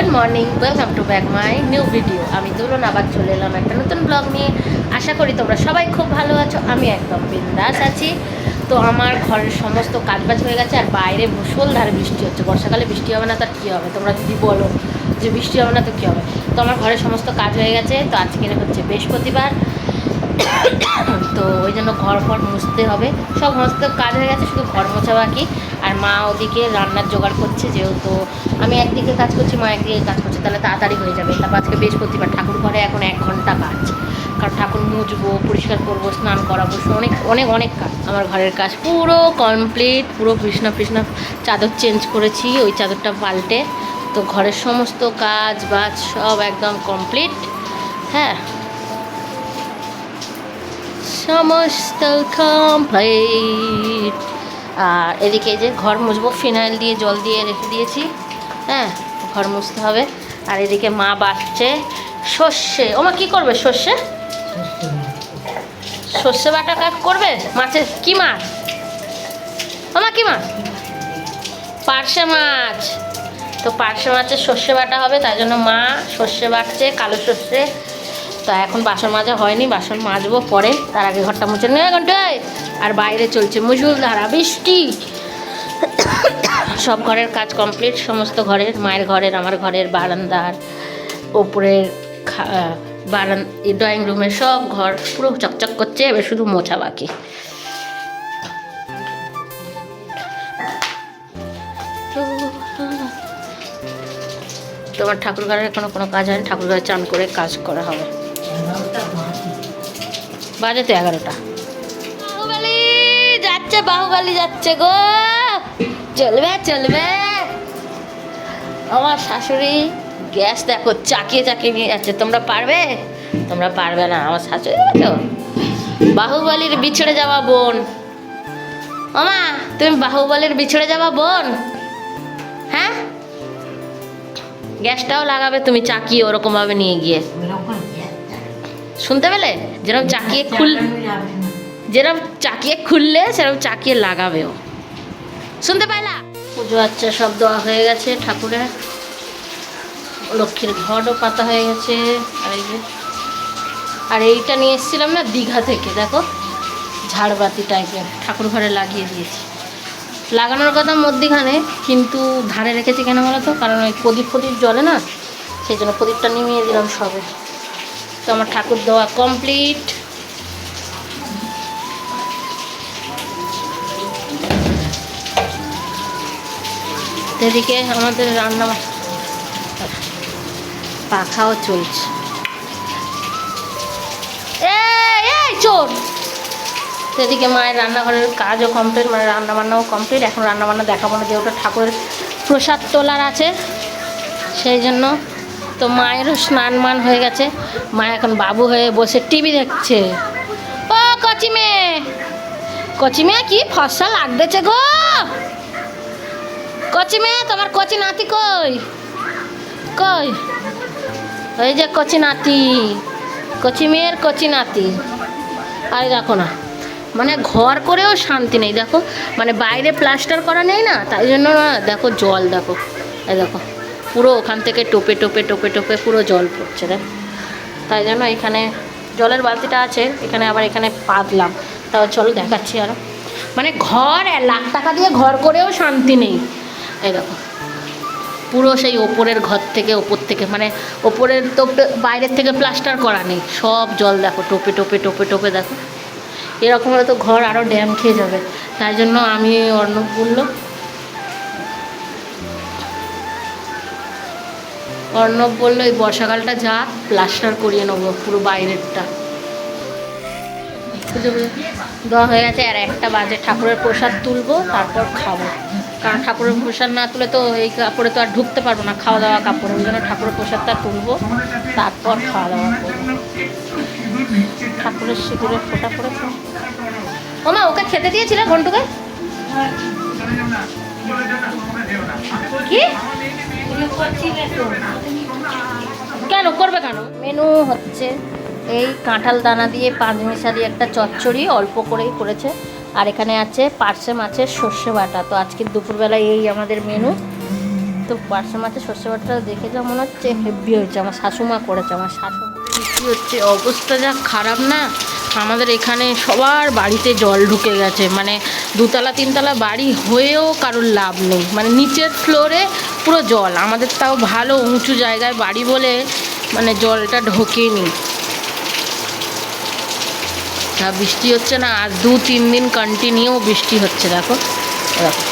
Good morning welcome to back my new video আমি তুলন আবার চলে এলাম একটা নতুন ব্লগ নিয়ে। আশা করি তোমরা সবাই খুব ভালো আছো। আমি একদম বিন্দাস আছি। তো আমার ঘরের সমস্ত কাজবাজ হয়ে গেছে আর বাইরে মুসলধারে বৃষ্টি হচ্ছে। বর্ষাকালে বৃষ্টি হবে না, তার কী হবে? তোমরা যদি বলো যে বৃষ্টি হবে না, তো কী হবে? তো আমার ঘরের সমস্ত কাজ হয়ে গেছে। তো আজকে হচ্ছে বৃহস্পতিবার। তো ওই জন্য ঘর ফর মুছতে হবে। সব সমস্ত কাজ হয়ে গেছে, শুধু ঘর মোছা বাকি আর মা ওদিকে রান্নার জোগাড় করছে, যেহেতু আমি একদিকে কাজ করছি, মা একদিকে কাজ করছে, তাহলে তাড়াতাড়ি হয়ে যাবে। তারপর আজকে বৃহস্পতিবার, ঠাকুর ঘরে এখন এক ঘণ্টা কাজ। কারণ ঠাকুর মুছবো, পরিষ্কার করব, স্নান করাবো অনেক অনেক অনেক কাজ। আমার ঘরের কাজ পুরো কমপ্লিট পুরো কৃষ্ণা কৃষ্ণা চাদর চেঞ্জ করেছি, ওই চাদরটা পাল্টে। তো ঘরের সমস্ত কাজ বাজ সব একদম কমপ্লিট হ্যাঁ। সমস্ত কমপ্লিট আর এদিকে যে ঘর মুছবো, ফিনাইল দিয়ে, জল দিয়ে রেখে দিয়েছি। হ্যাঁ ঘর মুছতে হবে। আর এদিকে মা বাটছে সর্ষে। ওমা, কি করবে সর্ষে? সর্ষে বাটা কাজ করবে? মাছের কি মাছ? ওমা, কি মাছ? পার্শে মাছ। তো পার্শে মাছের সর্ষে বাটা হবে, তাই জন্য মা সর্ষে বাটছে, কালো সর্ষে। তো এখন বাসন মাজা হয়নি, বাসন মাজবো পরে। তার আগে ঘরটা মুছে নিয়ে ঘন্টায়। আর বাইরে চলছে মুসুলধারা, বৃষ্টি। সব ঘরের কাজ কমপ্লিট, সমস্ত ঘরের, মায়ের ঘরের, আমার ঘরের বারান্দার, ওপরের বারান ড্রয়িং রুমের সব ঘর পুরো চকচক করছে, এবার শুধু মোছা বাকি। তোমার ঠাকুর ঘরের এখনও কোনো কাজ হয়নি? ঠাকুর ঘরে চান করে কাজ করা হবে। বাজে তো এগারোটা। বাহুবালি যাচ্ছে বাহুবালি যাচ্ছে গো। চলবে চলবে। আমার শাশুড়ি গ্যাস দেখো চাকিয়ে চাকিয়ে নিয়ে যাচ্ছে। তোমরা পারবে? তোমরা পারবে না আমার শাশুড়ি দেখো বাহুবলীর বিছড়ে যাওয়া বোন। মামা তুমি বাহুবলীর বিছড়ে যাওয়া বোন? হ্যাঁ? গ্যাসটাও লাগাবে তুমি চাকিয়ে ওরকমভাবে নিয়ে গিয়ে। শুনতে পেলে? যেরকম চাকিয়ে খুল যেরকম চাকিয়ে খুললে সেরকম চাকিয়ে লাগাবেও। শুনতে পাইলা? পুজো আচ্ছা সব দেওয়া হয়ে গেছে, ঠাকুরের। লক্ষ্মীর ঘরও পাতা হয়ে গেছে, আর এই যে। আর এইটা নিয়ে এসেছিলাম না, দীঘা থেকে, দেখো। ঝাড়বাতি টাইপের ঠাকুর ঘরে লাগিয়ে দিয়েছি। লাগানোর কথা মধ্যিখানে, কিন্তু ধারে রেখেছি কেন বলো তো? কারণ ওই প্রদীপ প্রদীপ জলে না, সেই জন্য প্রদীপটা নিমিয়ে দিলাম সবে। তো আমার ঠাকুর দেওয়া কমপ্লিট এদিকে আমাদের রান্না পাখাও চলছে। সেদিকে মায়ের রান্নাঘরের কাজও কমপ্লিট মানে রান্না বান্নাও কমপ্লিট এখন রান্না বান্না দেখাবো না, যেহেতু ঠাকুরের প্রসাদ তোলার আছে। সেই জন্য তো মায়েরও স্নান মান হয়ে গেছে। মা এখন বাবু হয়ে বসে টিভি দেখছে। ও কচি মেয়ে! কচি মেয়ে, কি ফসা লাগতেছে গো! কচি মেয়ে তোমার কচি নাতি কই? কই? ওই যে কচি নাতি, কচি মেয়ের কচি নাতি। আর দেখো না মানে ঘর করেও শান্তি নেই, দেখো। মানে বাইরে প্লাস্টার করা নেই না, তাই জন্য দেখো জল, দেখো। এই দেখো, পুরো ওখান থেকে টোপে টোপে টোপে টোপে পুরো জল পড়ছে, দেখ। তাই জন্য এখানে জলের বালতিটা আছে, এখানে আবার এখানে পাতলাম। তাও চলো দেখাচ্ছি আরও মানে ঘর লাখ টাকা দিয়ে ঘর করেও শান্তি নেই। এই দেখো। পুরো সেই ওপরের ঘর থেকে, ওপর থেকে মানে ওপরের তো বাইরের থেকে প্লাস্টার করা নেই। সব জল দেখো, টোপে টোপে টোপে টোপে দেখো। এরকম হলে তো ঘর আরও ড্যাম খেয়ে যাবে। তাই জন্য আমি অর্ণব বলল অর্ণব বলল, এই বর্ষাকালটা যা প্লাস্টার করিয়ে নেব পুরো বাইরেরটা। দেওয়া হয়ে গেছে, আর একটা বাজে ঠাকুরের প্রসাদ তুলবো, তারপর খাব। কারণ ঠাকুরের প্রসাদ না তুলে তো এই কাপড়ে তো আর ঢুকতে পারব না খাওয়া দাওয়া কাপড়। ওই জন্য ঠাকুরের প্রসাদটা তুলবো, তারপর খাওয়া দাওয়া করব। ঠাকুরের সিঁদুরে ফোটা পড়েছে। ও মা ওকে খেতে দিয়েছিলে ঘন্টুকে? কেন, করবে কেন? মেনু হচ্ছে এই কাঁঠাল দানা দিয়ে, পাঁচ মিশালি একটা চচ্চড়ি, অল্প করেই করেছে। আর এখানে আছে পার্সে মাছের সর্ষে বাটা। তো আজকে দুপুরবেলায় এই আমাদের মেনু। তো পার্শে মাছের সর্ষে বাটা দেখে যা মনে হচ্ছে হেভি হয়েছে। আমার শাশুমা করেছে, আমার শাশুমা। বৃষ্টি হচ্ছে অবস্থা যা খারাপ না? আমাদের এখানে সবার বাড়িতে জল ঢুকে গেছে। মানে দুতলা, তিনতলা বাড়ি হয়েও কারোর লাভ নেই। মানে নিচের ফ্লোরে পুরো জল। আমাদের তাও ভালো উঁচু জায়গায় বাড়ি বলে মানে জলটা ঢোকেনি। যা বৃষ্টি হচ্ছে না, আর দু তিন দিন কন্টিনিউ বৃষ্টি হচ্ছে, দেখো। দেখো,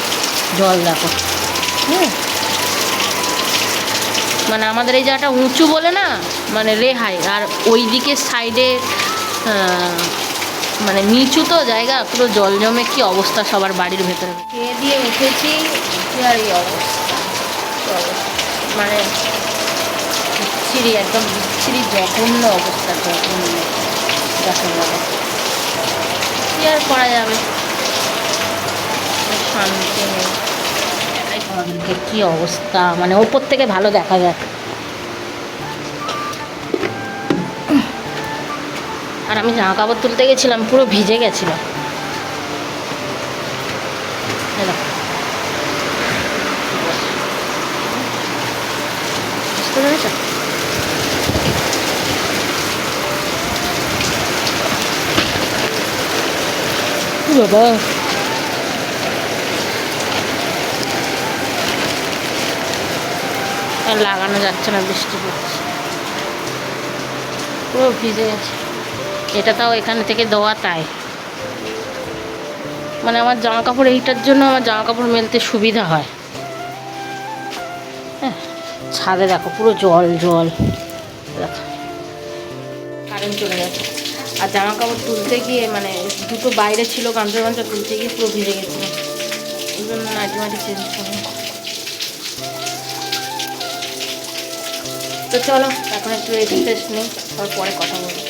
জল দেখো। হুম। মানে আমাদের এই জায়গাটা উঁচু বলে না মানে রেহাই। আর ওই দিকের সাইডে মানে নিচু তো জায়গা, পুরো জল জমে কি অবস্থা সবার বাড়ির ভেতরে? খেয়ে দিয়ে উঠেছি আর এই অবস্থা? মানে বিচ্ছিরি, একদম বিচ্ছিরি, জঘন্য অবস্থা, জঘন্য। দেখো। আর করা যাবে। শান্তি অবস্থা? মানে ওপর থেকে ভালো দেখা যায়। আর আমি জামা কাপড় তুলতে গেছিলাম, পুরো ভিজে দেখো। বুঝতে পেরেছ? বাবা লাগানো যাচ্ছে না, বৃষ্টি পড়ছে। পুরো ভিজে গেছে। এটা তাও এখান থেকে দেওয়া তাই। মানে আমার জামা কাপড় এইটার জন্য আমার জামা কাপড় মেলতে সুবিধা হয়। হ্যাঁ ছাদে দেখো পুরো জল জল। দেখো। কারেন্ট চলে গেছে আর জামা কাপড় তুলতে গিয়ে মানে দুটো বাইরে ছিল গামছা গামছা তুলতে গিয়ে পুরো ভিজে গেছিল। এই জন্য মাটি চেঞ্জ করলাম তো চলো, এখন একটু রেস্ট টেস্ট নেই, তারপরে কথা বলব।